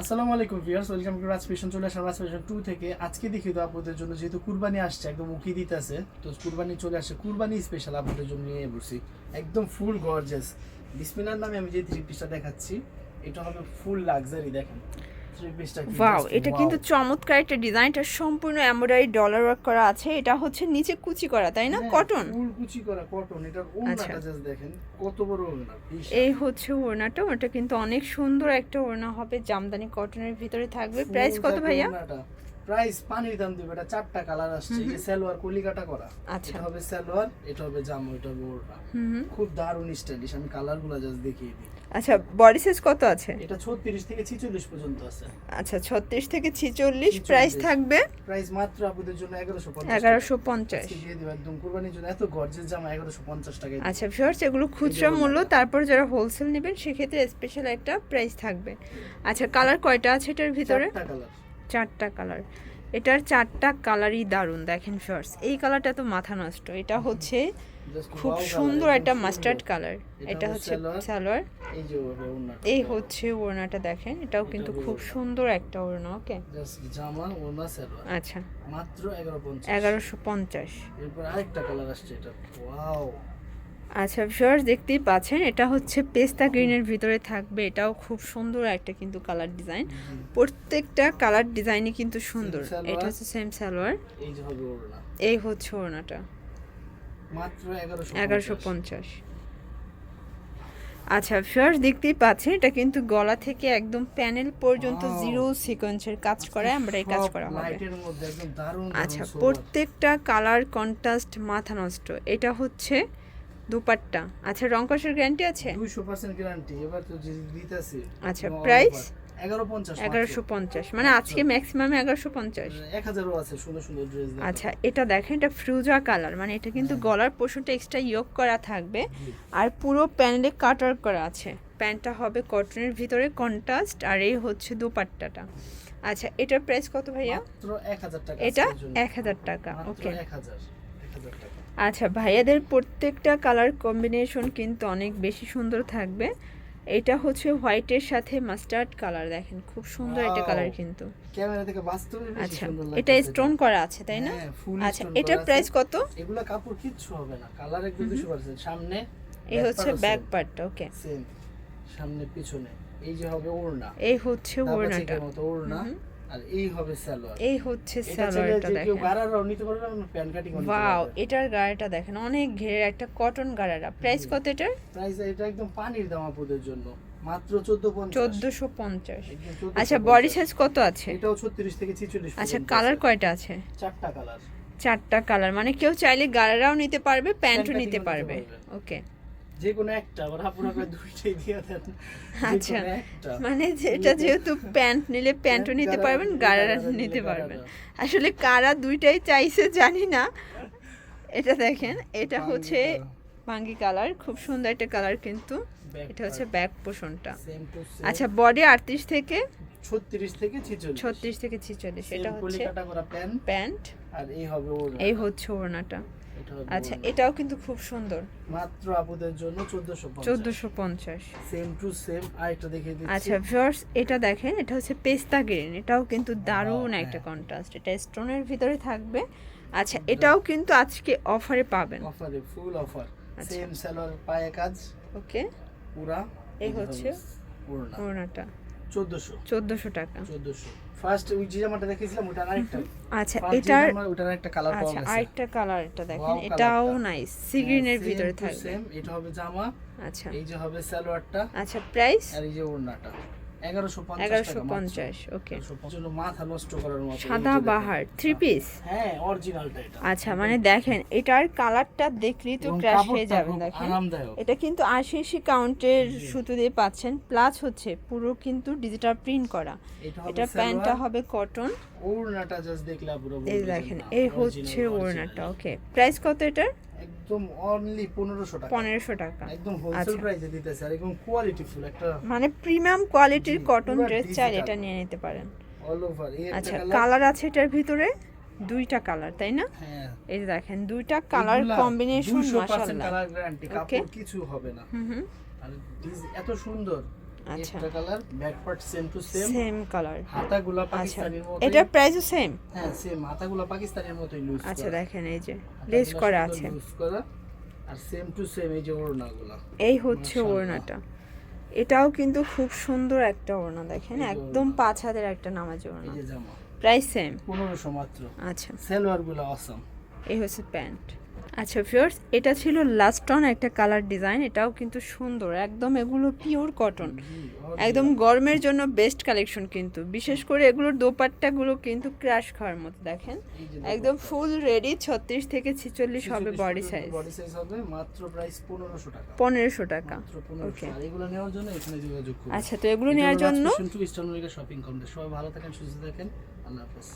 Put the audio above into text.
আসসালামু আলাইকুম viewers, welcome to রাজপেশন চলে আসলাম রাজপেশন টু থেকে। আজকে দেখি তো আপনাদের জন্য যেহেতু কুরবানি আসছে, একদম উকি দিতেছে, তো কুরবানি চলে আসে কুরবানি স্পেশাল আপনাদের জন্য নিয়ে বসছি একদম ফুল গর্জেস বিসমিনার নামে আমি যে থ্রি পিসটা দেখাচ্ছি, এটা হবে ফুল লাক্সারি দেখেন। ওয়াও এটা কিন্তু চমৎকার একটা ডিজাইনটা সম্পূর্ণ এমব্রয়ডারি ডলার ওয়ার্ক করা আছে এটা হচ্ছে নিচে কুচি করা তাই হ্যাঁ, না কটন ফুল কুচি করা কটন এটার ওড়নাটা আচ্ছা। জাস্ট দেখেন কত বড় ওড়না এই হচ্ছে ওড়নাটা ওটা কিন্তু অনেক সুন্দর একটা ওড়না হবে জামদানি কটনের ভিতরে থাকবে। প্রাইস কত ভাইয়া? প্রাইস পানির দাম দিবে এটা চারটা কালার আসছে এই যে সালোয়ার কলিকাটা করা। আচ্ছা। এটা হবে সালোয়ার এটা হবে জামা এটা হুম খুব দারুণ স্টাইলিশ আমি কালারগুলো জাস্ট দেখিয়ে দিই। আচ্ছা বডি সাইজ কত আছে? এটা 36 থেকে 46 পর্যন্ত আছে। আচ্ছা ছত্রিশ থেকে ছিচল্লিশ প্রাইস থাকবে? প্রাইস মাত্র আপনাদের জন্য 1150 এগারোশো পঞ্চাশ। আজকে দিয়ে দিব একদম কুরবানির জন্য এত গর্জিয়াস জামা 1150 টাকা আচ্ছা ভিউয়ার্স এগুলো খুচরা মূল্য তারপর যারা হোলসেল নেবেন সেক্ষেত্রে স্পেশাল একটা প্রাইস থাকবে। আচ্ছা কালার কয়টা আছে এটার ভিতরে? চারটা কালার চারটা কালার। এটার চারটা কালারই দারুণ দেখেন ফার্স এই কালারটা তো মাথা নষ্ট। এটা হচ্ছে খুব সুন্দর একটা মাস্টার্ড কালার এটা হচ্ছে সালোয়ার এই হচ্ছে ওড়নাটা দেখেন। এটাও কিন্তু খুব সুন্দর একটা ওড়না ওকে আচ্ছা। মাত্র এগারোশো পঞ্চাশ। এরপর আরেকটা কালার আসছে এটা। ওয়াও আচ্ছা ভিউয়ার্স দেখতেই পাচ্ছেন এটা হচ্ছে পেস্তা গ্রিনের ভিতরে থাকবে। এটাও খুব সুন্দর একটা কিন্তু কালার ডিজাইন প্রত্যেকটা কালার ডিজাইনই কিন্তু সুন্দর। এটা হচ্ছে সেম সালোয়ার এই হচ্ছে ওড়নাটা। মাত্র এগারোশো পঞ্চাশ। আচ্ছা ফার্স্ট দেখতেই পাচ্ছেন এটা কিন্তু গলা থেকে একদম প্যানেল পর্যন্ত জিরো সিকোয়েন্সের কাজ করা আমরা এই কাজ করা হবে। আচ্ছা প্রত্যেকটা কালার কন্ট্রাস্ট মাথা নষ্ট। এটা হচ্ছে দুপাট্টা। আচ্ছা রং কষের গ্যারান্টি আছে? দুইশো পার্সেন্ট গ্যারান্টি এবার তো দিতেছি আচ্ছা, প্রাইস এগারো পঞ্চাশ এগারোশো পঞ্চাশ মানে আজকে ম্যাক্সিমাম এগারোশো পঞ্চাশ। এক হাজারও আছে সুন্দর সুন্দর ড্রেস আচ্ছা এটা দেখেন এটা ফ্রুজা কালার মানে এটা কিন্তু গলার পোষণটা এক্সট্রা ইয়োগ করা থাকবে। আর পুরো প্যানেলে কাটার করা আছে। প্যান্টটা হবে কটনের ভিতরে কন্ট্রাস্ট আর এই হচ্ছে দুপাট্টাটা। আচ্ছা এটার প্রাইস কত ভাইয়া? এটা। এক হাজার টাকা ওকে আচ্ছা ভাইয়াদের প্রত্যেকটা কালার কম্বিনেশন কিন্তু অনেক বেশি সুন্দর থাকবে। এটা হচ্ছে হোয়াইটের সাথে মাস্টার্ড কালার দেখেন খুব সুন্দর একটা Wow. কালার কিন্তু। ক্যামেরা থেকে বাস্তবে বেশি আচ্ছা সুন্দর এটা লাগতেছে স্টোন করা আছে তাই না? হ্যাঁ, আচ্ছা এটার প্রাইস কত? এগুলা কাপড় কিচ্ছু হবে না কালার একদম দুশো পার্সেন্ট সামনে এই হচ্ছে ব্যাক পার্টটা ওকে সেম সামনে পিছনে। এই যে হবে ওড়না। এই হচ্ছে ওড়নাটা। ওড়না। আর এই হবে সালোয়ার। এই হচ্ছে এটা চাইলে সালোয়ারটা দেখেন। গারারাও নিতে পারবে না প্যান কাটিং ওয়াও এটার দেখেন অনেক ঘেরের একটা কটন প্রাইস কত এটার? প্রাইস এটা একদম পানির দাম আপুদের জন্য মাত্র 1450 চোদ্দোশো পঞ্চাশ। আচ্ছা বডি সাইজ কত আছে? এটাও 36 থেকে 46 আচ্ছা কালার কয়টা আছে? চারটা কালার চারটা কালার মানে কেউ চাইলে গাড়ারাও নিতে পারবে প্যান্টও নিতে পারবে। ওকে যে কোনো একটা আপুরা করে দুইটাই দিয়ে দেন। আচ্ছা মানে যেটা যেহেতু প্যান্ট নিলে প্যান্টও নিতে পারবেন গাড়ারা নিতে পারবেন। আসলে কারা দুইটাই চাইছে জানি না। এটা দেখেন এটা হচ্ছে। বাঙ্গি কালার খুব সুন্দর একটা কালার কিন্তু। এটা হচ্ছে ব্যাক পোষণটা। আচ্ছা বডি আটত্রিশ থেকে 36 থেকে 46 ছত্রিশ থেকে ছিচল্লিশ এটা হচ্ছে প্যান্ট আর এই হবে এই হচ্ছে ওড়নাটা। আচ্ছা এটাও কিন্তু খুব সুন্দর। মাত্র আপুদের জন্য 1450 চোদ্দোশো পঞ্চাশ। সেম টু সেম আরেকটা দেখিয়ে দিচ্ছি। আচ্ছা ভিউয়ার্স এটা দেখেন এটা হচ্ছে পেস্তা গ্রিন এটাও কিন্তু দারুণ হ্যাঁ। একটা কন্ট্রাস্ট এটা স্টোনের ভিতরে থাকবে। আচ্ছা এটাও কিন্তু আজকে অফারে পাবেন। অফারে ফুল অফার। সেম সালোয়ার পায়ে কাজ। ওকে পুরা। এই হচ্ছে ওড়না। ওড়নাটা। 1400 চোদ্দোশো টাকা। 1400 ফার্স্ট ওই যে জামাটা দেখেছিলাম ওটা আরেকটা। আচ্ছা এটার ওটার একটা কালার পাওয়া আচ্ছা আরেকটা কালার এটা দেখেন এটাও। নাইস সি গ্রিনের ভিতরে থাকবে। সেম এটা হবে জামা। আচ্ছা। এই যে হবে সালোয়ারটা। আচ্ছা প্রাইস আর এই যে ওড়নাটা। 1150 এগারোশো পঞ্চাশ ওকে জন্য মাথা নষ্ট করার মতো। এই যে সাদা বাহার থ্রি পিস হ্যাঁ অরিজিনালটা এটা। আচ্ছা মানে দেখেন এটার কালারটা দেখলেই তো ক্র্যাশ হয়ে খুব দেখেন। এটা কিন্তু আশি আশি কাউন্টের সুতো দিয়ে পাচ্ছেন প্লাস হচ্ছে পুরো কিন্তু ডিজিটাল প্রিন্ট করা। এটা প্যান্টটা হবে কটন ওড়নাটা জাস্ট দেখলে পুরো এই দেখেন এই হচ্ছে ওড়নাটা ওকে প্রাইস কত এটার? একদম অনলি 1500 টাকা। পনেরোশো টাকা। একদম হোলসেল আচ্ছা। প্রাইসে দিতেছে আর একদম কোয়ালিটি ফুল একটা মানে প্রিমিয়াম কোয়ালিটির কটন ড্রেস digital। এটা নিয়ে নিতে পারেন। অল ওভার আচ্ছা কালার আছে এটার ভিতরে? দুইটা কালার তাই না? হ্যাঁ। এই যে দেখেন দুইটা কালার কম্বিনেশন 200% মাশাআল্লাহ। কালার গ্যারান্টি কাপড় কিছু হবে না। হুম হুম। এত সুন্দর। আচ্ছা। Colour back part same to same same colour হাতাগুলা পাকিস্তানের মতো এটার প্রাইসও সেম হ্যাঁ সেম হাতাগুলা পাকিস্তানের মতোই লুজ আচ্ছা দেখেন এই যে লেস করা আছে। লুজ করা। আর সেম টু সেম এই যে ওড়নাগুলা। এই হচ্ছে ওড়নাটা। এটাও কিন্তু খুব সুন্দর একটা ওড়না দেখেন। একদম পাঁচ হাতের একটা নামাজ ওড়না। প্রাইস সেম পনেরোশো মাত্র। আচ্ছা। সেলোয়ারগুলো অসম এই হচ্ছে প্যান্ট। আচ্ছা ফিওর্স এটা ছিল লাস্ট অন একটা কালার ডিজাইন এটাও কিন্তু সুন্দর একদম এগুলো পিওর কটন একদম গরমের জন্য বেস্ট কালেকশন কিন্তু। বিশেষ করে এগুলোর দোপাট্টাগুলো কিন্তু ক্রাশ খাওয়ার মতো দেখেন? একদম ফুল রেডি ছত্রিশ থেকে ছিচল্লিশ হবে বডি সাইজ বডি সাইজ হবে মাত্র প্রাইস পনেরোশো টাকা। পনেরোশো টাকা মাত্র পনেরোশো Okay. আর এগুলো নেওয়ার জন্য এখানে যোগাযোগ আচ্ছা তো এগুলো নেওয়ার জন্য? টু ইস্টার্ন শপিং কমপ্লেক্স সবাই ভালো থাকেন সুস্থ থাকেন। আল্লাহ হাফেজ।